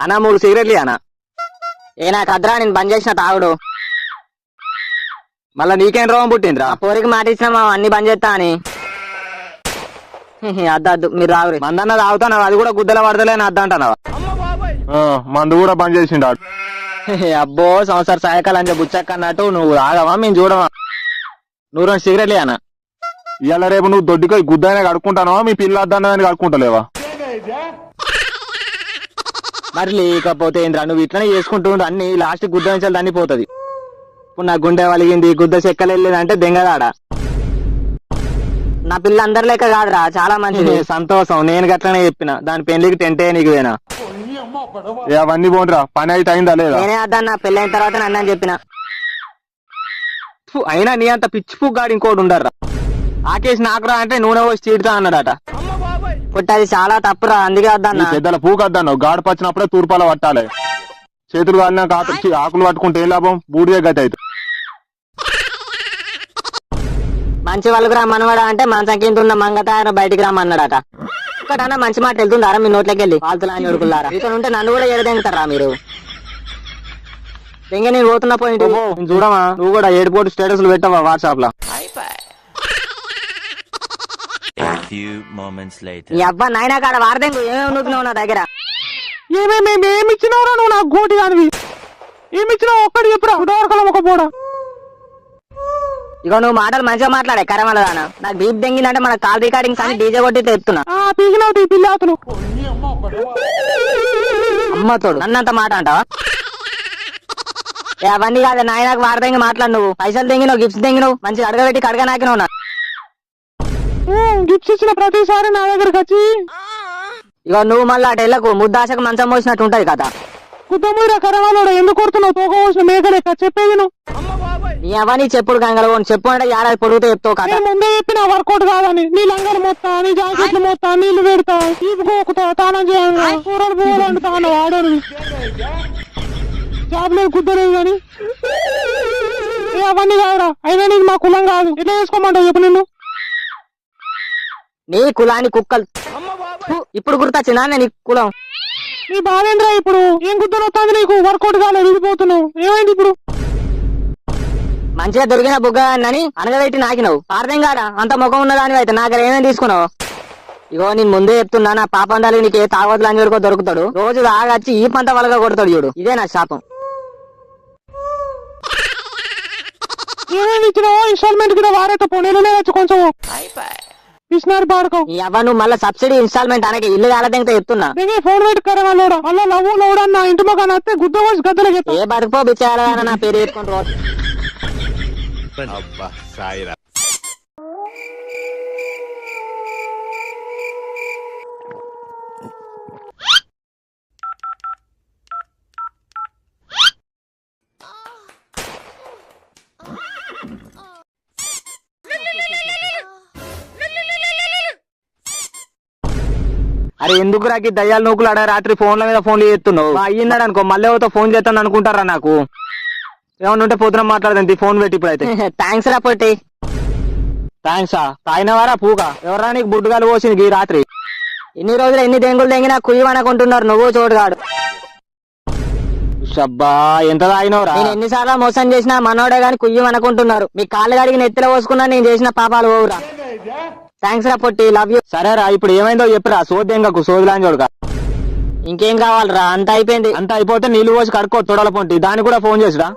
అన్న మూడు సిగరెట్లు అన్న ఏ నాకు అద్రా నేను బంద్ చేసిన తాగుడు. మళ్ళా నీకేం రోగం పుట్టిందిరా? పోరికి మాట ఇచ్చిన మా అన్ని బంద్ చేస్తా అని. అద్దద్దు మీరు రావురి. మందన్న తాగుతావు అది కూడా గుద్దల పడతలే అని అద్దంటున్నావా ఆ, మందు కూడా బంద్ చేసిండు. అబ్బో సంవత్సర సాయకాలం అని బుచ్చక్క అన్నట్టు నువ్వు తాగవా మేము చూడవా? నువ్వు రెండు సిగరెట్లు అన్న ఇవాళ రేపు నువ్వు దొడ్డికి గుద్దనే కడుక్కుంటానవా మీ పిల్ల అద్దానని కడుక్కుంటలేవా? మరి లేకపోతే ఏంద్రా నువ్వు ఇట్లనే చేసుకుంటూ ఉండు అన్ని లాస్ట్ గుద్ద నుంచి దాన్ని పోతుంది. ఇప్పుడు నా గుండె వలిగింది గుద్ద చెక్కలు వెళ్ళేదంటే దెంగదాడ నా పిల్ల అందరి లెక్క కాదురా చాలా మంచిది. సంతోషం నేను గట్లనే చెప్పిన దాని పెళ్ళికి టెంటే నీకు పోయినా అవన్నీ పోండిరా పని అయితే అయిందా లేదా? నేనే అద్దన్న పెళ్ళైన తర్వాత నన్ను అని చెప్పిన. అయినా నీ అంత పిచ్చి పుగ్గాడు ఇంకోటి ఉండర్రా. ఆకేసి నాకురా అంటే నూనె పోసి చీడుతా అన్నాడట. పుట్టి అది చాలా తప్పురా అందుకే నీ వద్దన్న పెద్దల పూకద్దాను గాడు పచ్చినప్పుడే తూర్పాల పట్టాలి. చేతులు ఆకు- ఛీ, ఆకులు పట్టుకుంటే ఏం లాభం? బూడిదే గతి అయితే. మంచి వాళ్ళకి రా మనవాడా అంటే మంచం కింద ఉన్న మంగతాయన బయటికి రమ్మన్నాడట. ఒక్కటన్నా మంచి మాట వెళ్తుందారా? మీ నోట్లోకి వెళ్ళి పాలతులు అని ఉడుకులారా ఇక్కడ ఉంటే నన్ను కూడా ఎడదెంగుతారా మీరు? దెంగ నేను పోతున్నా పోయింటి చూడమా? నువ్వు కూడా ఏడుపోటు స్టేటస్లు పెట్టవా వాట్సాప్లో few moments later. ఈ అబ్బా నాయన కాడ వారదెంగు ఏమేమి నూకున్నావు నా దగ్గర? ఏమేమి ఏమి ఇచ్చినావురా నువ్వు? నాకు గోటి దానివి ఏమి ఇచ్చినావు? ఒక్కటి చెప్పురా. ఉదాహరణ ఒక పోడా ఇగో నువ్వు మాటలు మంచిగా మాట్లాడే కరమలదాన. నాకు డీప్ దెంగిందంటే మన కాల్ రికార్డింగ్స్ అని డీజే కొట్టి తెస్తున్నా పీకినావు పిల్లాతులు అమ్మతోడు నన్నంత మాట అంటావా? ఏ, అవన్నీ కాదు నాయనకు వారదెంగి మాట్లాడు నువ్వు. పైసలు దెంగినావు గిఫ్ట్స్ దెంగినావు మంచిగా అడగబెట్టి కడగ నాకినావు నా. గిఫ్ట్స్ ఇచ్చిన ప్రతిసారి నా దగ్గరకు వచ్చి ఇగో నువ్వు మళ్ళీ అటు వెళ్ళకు ముద్దాశకు మంచం మోసినట్టు ఉంటది కదా. కుటుంబీర కరవాలోడు ఎందుకు కొడుతున్నావు? తోక పోసిన మేకలేక చెప్పేది నువ్వు? అవన్నీ చెప్పుడు గంగలు చెప్పు అంటే ఏడాది పొడుగుతో చెప్తావు కదా. నేను ముందే చెప్పిన వర్కౌట్ కాదని. నీ లంగలు మొత్తా నీ జాకెట్లు మొత్తా నీళ్ళు పెడతా ఈపు కోకుతా తానం చేయాలి. కూరలు జాబ్ లేదు కుద్దలేదు కానీ. అవన్నీ కాదురా అయినా నీకు మా కులం కాదు. ఎట్లా చేసుకోమంటావు చెప్పు నిన్ను? నీ కులాని కుక్కలు. ఇప్పుడు గుర్తొచ్చిందా నీ కులం? నీ బాధేంద్రా ఇప్పుడు? ఏం వస్తుంది నీకు? వర్కౌట్ కాలేదు విడిపోతున్నావు ఏమైంది ఇప్పుడు? మంచిగా దొరికిన బుగ్గ అని అనగబెట్టి నాకినావు. పార్థం కాడా అంత ముఖం ఉన్నదాని అయితే నా దగ్గర ఏమేమి తీసుకున్నావు? ఇగో నేను ముందే చెప్తున్నా నా పాపం దానికి నీకు ఏ తాగవద్దులు అని చూడుకో దొరుకుతాడు. రోజు తాగచ్చి ఈ పంట వలగా కొడతాడు చూడు. ఇదే నా శాపం. ఏమేమి ఇచ్చినావో? ఇన్స్టాల్మెంట్ కింద వారేట పోనీలనే వచ్చి కొంచెం పిసినారి పాడుకో. నువ్వు మళ్ళీ సబ్సిడీ ఇన్స్టాల్మెంట్ అనకి ఇల్లు కాలదంతా చెప్తున్నా. నేనే ఫోన్ పెట్టి కరవాలోడా మళ్ళా లవ్వు ఇంటి మగాన? వస్తే గుద్ద వచ్చి గద్దలకి. ఏ బతుకో బిచ్చాలని నా పేరు చెప్పుకుంటూ పో. అరే ఎందుకు రాకి దయ్యాలు నూకులు ఆడ రాత్రి ఫోన్ల మీద ఫోన్లు చేస్తున్నావు? అయ్యిందాడు అనుకో మళ్ళీ ఎవరితో ఫోన్ చేస్తాను అనుకుంటారా నాకు? ఏమన్నా ఉంటే పొద్దున మాట్లాడదండి ఫోన్ పెట్టి ఇప్పుడైతే. థ్యాంక్స్ రా పొట్టి. థ్యాంక్స్ తాగినవారా పూక? ఎవరా నీకు బుడ్డుగాలు పోసింది ఈ రాత్రి? ఇన్ని రోజులు ఎన్ని దెంగులు దెంగినా కుయ్యి అనుకుంటున్నారు నువ్వు చోటుగాడు. షబ్బా ఎంత తాగినవరా? నేను ఎన్నిసార్లు మోసం చేసినా మనోడే గాని కుయ్యం అనుకుంటున్నారు మీ కాళ్ళు కడిగి నెత్తిలో పోసుకున్నా నేను చేసిన పాపాలు పోవురా. థ్యాంక్స్ రా పొట్టి లవ్ యూ సరేరా ఇప్పుడు ఏమైందో చెప్పురా సోద్యంగకు సోదిలాని చూడక. ఇంకేం కావాలరా అంత అయిపోయింది. అంత అయిపోతే నీళ్ళు పోసి కడుక్కో తొడల పొంటి దాన్ని కూడా ఫోన్ చేసిరా.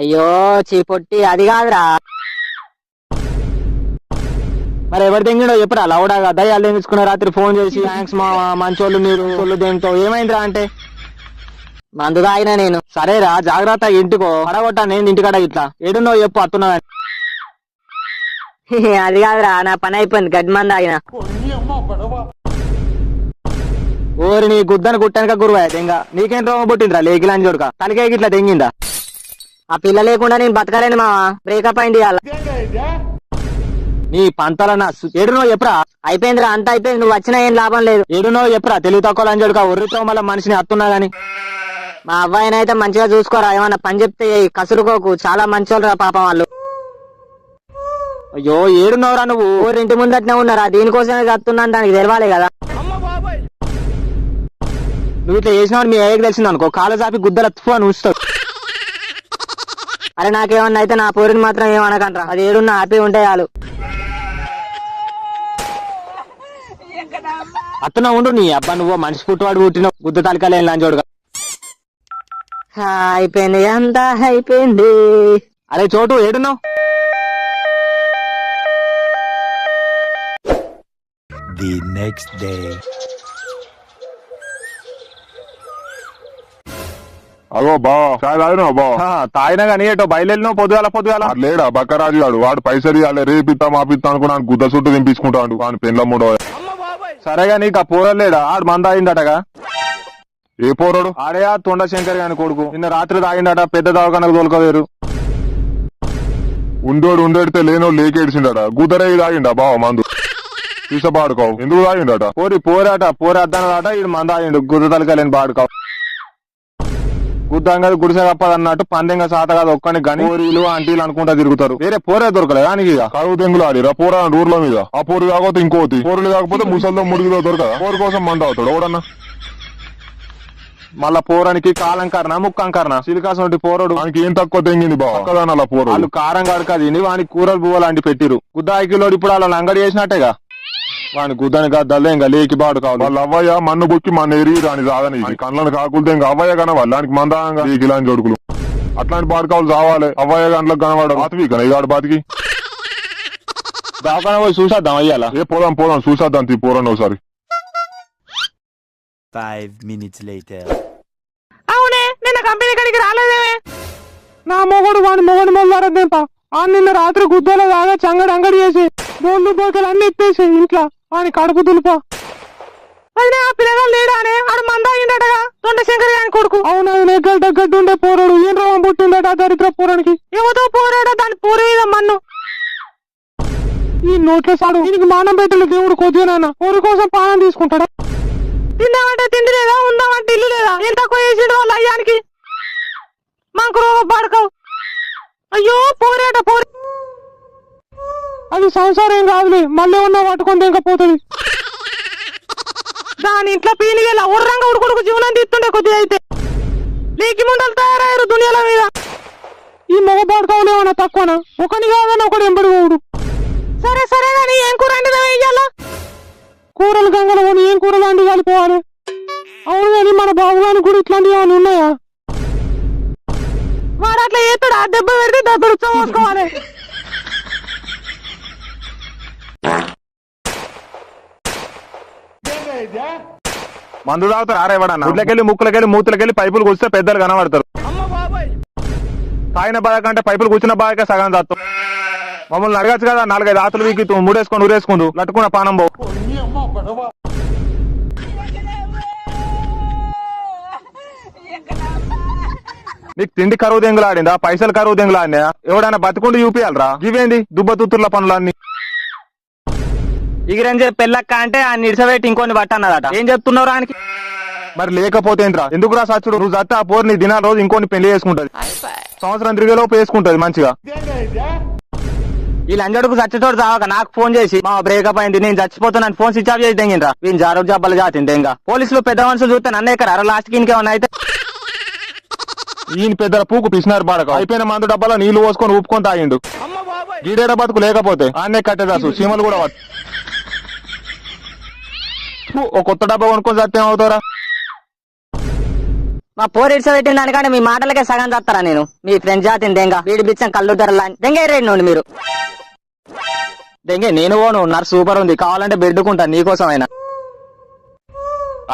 అయ్యో చీ పొట్టి అది కాదురా. మరి ఎవరు తెంగిడో చెప్పురా లౌడాగా దయ్యాలు తెంగించుకున్న రాత్రి ఫోన్ చేసి థ్యాంక్స్ మా మంచోళ్ళు మీరు సొల్లు దేంతో ఏమైందిరా అంటే? మందు తాగినా నేను. సరేరా జాగ్రత్త ఇంటికో పడగొట్టా నేను ఇంటికాడ ఇట్లా. ఏడున్నో చెప్పు అత్తున్నా అది కాదురా నా పని అయిపోయింది గడ్డి మంది తాగిన. ఓరి నీ గుద్దను గుట్టనక గురువా దెంగ నీకేం రోగం పుట్టిందిరా లేకిలాని చూడక తలకే ఇట్లా దెంగిందా ఆ పిల్ల లేకుండా నేను బతకలేను మావా బ్రేకప్ అయింది నీ పంతల నా ఏడునో చెప్పురా? అయిపోయిందిరా అంత అయిపోయింది నువ్వు వచ్చినా ఏం లాభం లేదు. ఏడునో చెప్పురా తెలివి తక్కువ అని చూడక ఒర్రితో మళ్ళీ మనిషిని అత్తున్నా గాని. మా అబ్బాయిని అయితే మంచిగా చూసుకోరా ఏమన్నా పని చెప్తే కసురుకోకు చాలా మంచోళ్ళు రా పాపం వాళ్ళు. అయ్యో ఏడున్నవరా నువ్వు? ఊరింటి ముందట్నే ఉన్నారా? దీనికోసమే కత్తున్నాను దానికి తెలవాలి కదా. నువ్వు ఇట్లా చేసినావు మీ అయ్యకి తెలిసింది అనుకో కాలు చాపి గుద్దల తుఫు అని ఉంచుతావు అరే నాకేమన్నా అయితే నా పోరిని మాత్రం ఏమనకంట్రా అది ఏడున్న హ్యాపీ ఉంటే చాలు. అత్తన ఉండు నీ అబ్బా నువ్వు మనిషి పుట్టువాడు పుట్టిన గుద్ద తలకాలే లంచోడుగా. హా, అయిపోయింది అంతా అయిపోయింది. అరే చోటు ఏడున్నావు? The next day. అగో బా. చాయ్ తాగినా బా? తాగినా కానీ ఏటో బయలుదేరినావు పొద్దుగాల పొద్దుగాల. లేడా? బక్కరాజు గాడు వాడు పైసలు ఇవ్వాలి రేపిత్తా మాపిత్తా అనుకున్నాను గుద్ద చుట్టూ దింపించుకుంటాడు వాని పెండ్ల మూడో సరేగా నీకు ఆ పూరలేడా ఆడు మంద అయిందటగా. ఏ పోరాడు? ఆడే ఆ తొండ శంకర్ గాని కొడుకు. నిన్న రాత్రి తాగిండట పెద్ద దవాఖానకు తోలుకోలేరు. ఉండోడు ఉండేడితే లేనోడు లేకేడిసిండట గుద్దరే తాగిండా? బావ మందు. తీసబాడుకో ఎందుకు తాగిండట పోరి పోరాట పోరాడతానట ఇది మంద అయిండు గుద్ద తలకాలేని బాడుకావు. గుద్దంగా గుడిసె కప్పదన్నట్టు పందెంగా సాత కాదు ఒక్కని గని ఆంటీలు అనుకుంటా తిరుగుతారు. వేరే పోరే దొరకలేదు దానికి కరువు తెంగులు ఆడిరా పోరా ఊర్ల మీద. ఆ పోరు కాకపోతే ఇంకోటి. పోరులు కాకపోతే ముసలితో ముడిగిలో దొరకదా? పోరు కోసం మంద అవుతాడు. ఎవడన్నా? మళ్ళా పోరానికి కాలంకరణ ముక్కంకరణ వంటి పోరడు. వానికి ఏం తక్కువ తెంగింది బాగా అలా పోరు వాళ్ళు కారం కడకది వానికి కూరలు పువ్వులాంటి పెట్టిరు గుద్దాయికిలోడు ఇప్పుడు వాళ్ళని అంగడి చేసినట్టేగా? వాని గుద్దని గద్దలే ఇంకా లేకి బాడు కావాలి వాళ్ళ అవ్వయ్య మన్ను బుక్కి మన ఎరి రాని రాదని కళ్ళని కాకులతో ఇంకా అవ్వయ్య కనవాలి. దానికి మందాంగా ఇలాంటి జోడుకులు. అట్లాంటి బాడుకావులు చావాలి. అవ్వయ్య గంటలకు కనవాడు బాతివి కదా ఇగాడు బాతికి. దాకా పోయి చూసేద్దాం అయ్యాల? ఏ పోదాం పోదాం. చూసేద్దాం తీ పోరండి ఒకసారి. Five minutes later. అవునే నిన్న కంపెనీ కాడికి రాలేదేమే నా మొగడు వాడి మొగడు మొదలారదేంప ఆ నిన్న రాత్రి గుద్దలో దాగా చంగడి అంగడి చేసి బోళ్ళు బోకలు అన్ని ఎత్తేసి ఇంట్లో. వాని కడుపు దులుపా అయినా ఆ పిల్లగా లేడానే? ఆడు మంద అయిందటగా తొండ శంకర్ గాని కొడుకు. అవును నెగ్గలు దగ్గట్టు ఉండే పోరాడు. ఏం రోగం పుట్టిందట ఆ దరిద్ర పోరానికి? ఏమతో పోరాడా? దాని పోరు మీద మన్ను. ఈ నోట్లో సాడు. దీనికి మానం పెట్టలు దేవుడు కొద్దిగా పోరు కోసం పానం తీసుకుంటాడా? తిందామంటే తిండి లేదా ఉందామంటే ఇల్లు లేదా ఎంత తక్కువ చేసిండు వాళ్ళ అయ్యానికి మాకు రోగం పడకవు అయ్యో పోరాట పోరే అది సంసారం ఏం కాదులే మళ్ళీ ఉన్న పట్టుకొని పోతుంది దాని ఇంట్లో పీనిగల ఉర్రంగా ఉడుకుడుకు జీవనం తీస్తుండే కొద్దిగా అయితే. నీకు ముందలు తయారయ్యారు దునియాల మీద. ఈ మగ పడకవులు ఏమన్నా తక్కువనా? ఒకని కాదని ఒకడు ఎంబడి పోడు సరే సరే కానీ ఏం కూర అంటే వెయ్యాలా కూరలు గంగలు కొని ఏం కూరలు అండి కలిపోవాలి అవును కానీ మన బాబుగాని కూడా ఇట్లాంటివి ఏమైనా ఉన్నాయా? వాడు అట్లా చేస్తాడు? ఆ దెబ్బ పెడితే దెబ్బ చూసుకోవాలి మందు తాగుతారు ఆరేవాడన్న గుడ్లకెళ్ళి ముక్కులకెళ్ళి మూతులకెళ్ళి పైపులు కూర్స్తే పెద్దలు కనబడతారు. తాగిన బాధ కంటే పైపులు కూర్చున్న బాధకే సగం తాత్తాం మమ్మల్ని అడగచ్చు కదా నాలుగైదు ఆతులు వీకి మూడేసుకొని ఊరేసుకుందు లట్టుకున్న పానం బో నీకు తిండి కరువు దెంగులాడిందా? పైసలు కరువు దెంగులాడినా ఎవడైనా బతుకుండి చూపియాలరా? ఇవేంది? దుబ్బతుత్తుర్ల పనులన్నీ. ఇగిరంజే పెళ్ళక్క అంటే ఆ నిడిసబెట్టి ఇంకొని పట్టన్నదట. ఏం చెప్తున్నావు ఆయనకి మరి లేకపోతే ఏంట్రా? ఎందుకు రా సచ్చుడు? నువ్వు చస్తే ఆ పోరు నీ దినాల రోజు ఇంకొని పెళ్ళి చేసుకుంటది. సంవత్సరం తిరిగేలోపు వేసుకుంటది మంచిగా. ఈ లంజడుకు చచ్చేటోడు చావక నాకు ఫోన్ చేసి మా బ్రేకప్ అయింది నేను చచ్చిపోతున్నాను ఫోన్ స్విచ్ ఆఫ్ చేసి తెంగినరా వీని జారో జబ్బలు జాతింది ఇంకా. పోలీసులు పెద్ద మనుషులు చూస్తే నన్ను ఎక్కరా లాస్ట్కి ఇంకేమన్నా అయితే. ఈయన పెద్ద పూకు పిసినారు బాడక. అయిపోయిన మందు డబ్బాలో నీళ్ళు పోసుకొని ఊపుకొని తాగిండు. గీడేడ బతుకు లేకపోతే ఆన్నే కట్టేదాసు. చీమలు కూడా ఓ కొత్త డబ్బా కొనుక్కొని చస్తే ఏమవుతారా మా పోరు ఇడిస పెట్టిన దానికంటే మీ మాటలకే సగం చేస్తారా నేను. మీ ఫ్రెండ్ జాతిని దెంగ వీడి బిచ్చం కళ్ళు ధరలా దెంగ రేడు మీరు. దెంగే నేను పోను నర్సు సూపర్ ఉంది కావాలంటే బెడ్డుకుంటా నీకోసం అయినా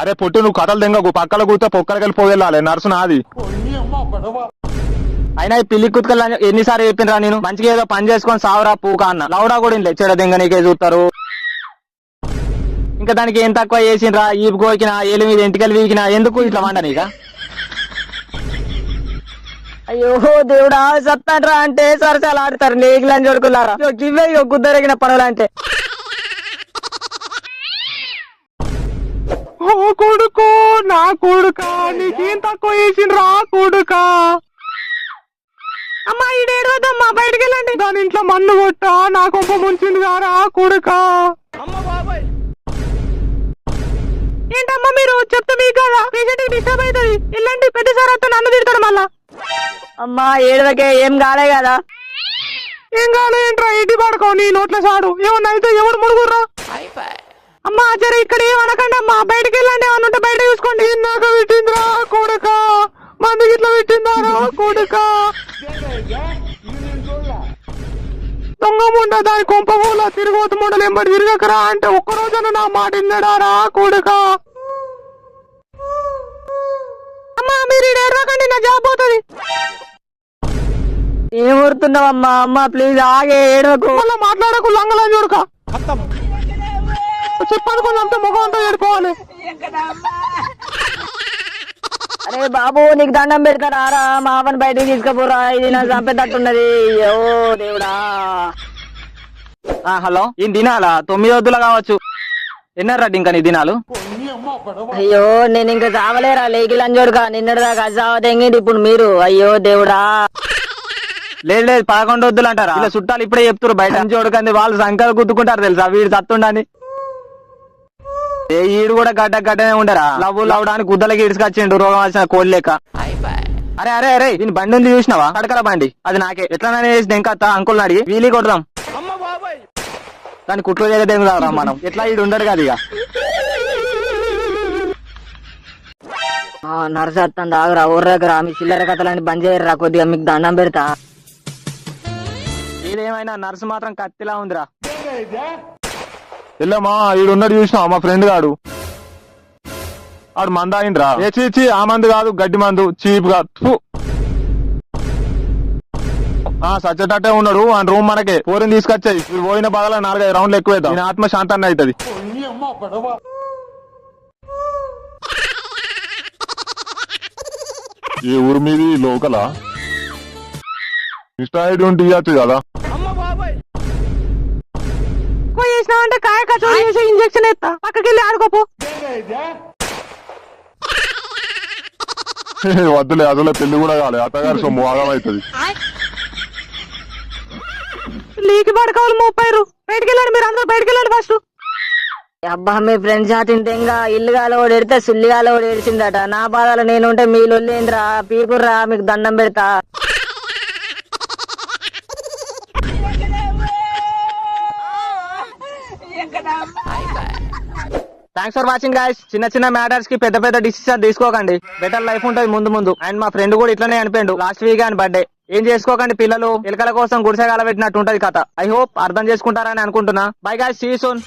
అరే పొట్టి నువ్వు కథలు దెంగకు పక్కల కూర్చో పొక్కలకి వెళ్ళి పోగెళ్ళాలి నర్సు నాది. అయినా ఈ పిల్లి కుతుకలు ఎన్నిసార్లు చెప్పిండ్రా నేను? మంచిగా ఏదో పని చేసుకొని సావురా పూక అన్న. లౌడా కూడా ఇంట్లో చెడ దెంగ నీకే చూస్తారు ఇంకా దానికి ఏం తక్కువ చేసిండ్రా? ఈపు కోకినా ఏలు మీద ఎంటికలు వీకినా ఎందుకు ఇట్లా వండ నీక అయ్యో దేవుడా సత్తాడ్రా అంటే సరసాలు ఆడతారు నీకులని చూడుకున్నారా ఇవే గుద్దరిగిన పనులు అంటే. ఓ కొడుకు నా కొడుక నీకేం తక్కువ చేసిండ్రా కొడుక? అమ్మా ఈడేడవద్దమ్మా బయటికి వెళ్ళండి దాని ఇంట్లో మన్ను కొట్ట నా కొంప ముంచింది కారా కొడుక? ఏంటమ్మా మీరు? చెప్తే మీకు కదా పేషెంట్ డిస్టర్బ్ అవుతుంది. ఇలాంటి పెద్ద సార్ అంతా నన్ను తిడతాడు మళ్ళా. అమ్మా ఏడవకే ఏం కాలే కదా? ఏం కావాలి ఏంట్రా? ఇంటి పడుకో నీ నోట్ల సాడు. ఏమన్నా అయితే ఎవడు ముడుగుర్రా? అమ్మా జర ఇక్కడ ఏం అనకండి అమ్మా. బయటకు వెళ్ళండి ఏమన్నా ఉంటే బయట చూసుకోండి. ఇందాక పెట్టిందిరా కొడుక. మందికి ఇట్లా పెట్టిందారా కొడుక? దొంగ ముండ దాని కొంప మూల తిరగవద్దు ముండలు ఎంబడి తిరగకరా అంటే ఒక్క రోజున నా మాట విన్నాడారా కొడుక? అమ్మా మీరు ఎర్రకండి నా జాబ్ పోతుంది. ఏం ఊరుతున్నావమ్మా అమ్మా ప్లీజ్ ఆగే ఏడవకు. మళ్ళీ మాట్లాడకు లంగలని చూడక. చెప్పాను కొంచెం అంతా ముఖం అంతా ఏడుకోవాలి. అరే బాబు నీకు దండం పెడతారా రా మా అవని బయటికి తీసుకుపోరా ఇది నా చంపేటట్టున్నది. ఓ దేవుడా. ఆ, హలో ఈ దినాలా? తొమ్మిది వద్దుల కావచ్చు. ఎన్నారా ఇంకా నీ దినాలు? అయ్యో నేను ఇంకా చావలేరా లేకి లంజోడుగా నిన్నటి దాకా చావ తెంగింది ఇప్పుడు మీరు? అయ్యో దేవుడా. లేదు లేదు పదకొండు వద్దులు అంటారా? ఇలా చుట్టాలు ఇప్పుడే చెప్తారు బయట. చూడకండి వాళ్ళు సంఖ్యలు గుద్దుకుంటారు తెలుసా? వీడు సత్తుండని. ఏ ఈడు కూడా గడ్డ గడ్డనే ఉండరా? లవ్వు లవ్వడానికి గుద్దలకి ఇడుచుకొచ్చిండు రోగం వచ్చిన కోడి లెక్క అరే అరే అరే దీని బండి ఉంది చూసినావా? కడకల బండి. అది నాకే. ఎట్లా చేసి ఇంకా అంకుల్ని అడిగి వీలీ కొడదాం. దాని కుట్లు చేయదేమిరా మనం. ఎట్లా ఈడు ఉండడు కదా ఇక. నర్సు వస్తుంది ఆగురా ఊర్రకురా మీ చిల్లర కథలని బంద్ చేయరా కొద్దిగా మీకు దండం పెడతా. ఇదేమైనా నర్సు మాత్రం కత్తిలా ఉందిరా. వెళ్ళమ్మా ఈడు ఉన్నాడు చూసినా మా ఫ్రెండ్ గాడు. ఆడు మంద అయిండ్రా. ఏ చీచి ఆ మందు కాదు గడ్డి మందు చీప్గా ఆ సచ్చేటట్టే ఉన్నాడు ఆ రూమ్ మనకే. పోరిని తీసుకొచ్చాయి. పోయిన బాధలో నాలుగైదు రౌండ్లు ఎక్కువ దీని ఆత్మ శాంతాన్ని అవుతుంది. ఈ ఊరు మీది? లోకలా? ఇన్స్టా ఐడి ఉంటే ఇవ్వచ్చు కదా. ఎక్కువ చేసినావంటే కాయ కచోడి చేసి ఇంజక్షన్ ఎత్తా. పక్కకి వెళ్ళి ఆడుకోపో. వద్దులే అసలే పెళ్ళి కూడా కాలే. అత్తగారి సొమ్ము ఆగం అవుతుంది లీకి పడకావాలి ముప్పైరు. బయటికి వెళ్ళండి మీరు అందరూ బయటికి వెళ్ళండి ఫస్ట్ అబ్బా మీ ఫ్రెండ్స్ తింటేగా ఇల్లుగాల ఓడి ఎడితే సుల్లిగాల ఓడి ఏడిచిందట. నా బాధలు నేనుంటే మీ లొల్లేంద్రా పీకుర్రా మీకు దండం పెడతా. థ్యాంక్స్ ఫర్ వాచింగ్ గాయస్ చిన్న చిన్న మ్యాటర్స్కి పెద్ద పెద్ద డిసిషన్ తీసుకోకండి. బెటర్ లైఫ్ ఉంటుంది ముందు ముందు. అండ్ మా ఫ్రెండ్ కూడా ఇట్లనే అనిపోయిండు లాస్ట్ వీక్ అండ్ బర్త్డే ఏం చేసుకోకండి పిల్లలు? పిలకల కోసం గుడిసెగాల పెట్టినట్టు ఉంటది కథ. ఐ హోప్ అర్థం చేసుకుంటారని అనుకుంటున్నా. By guys see son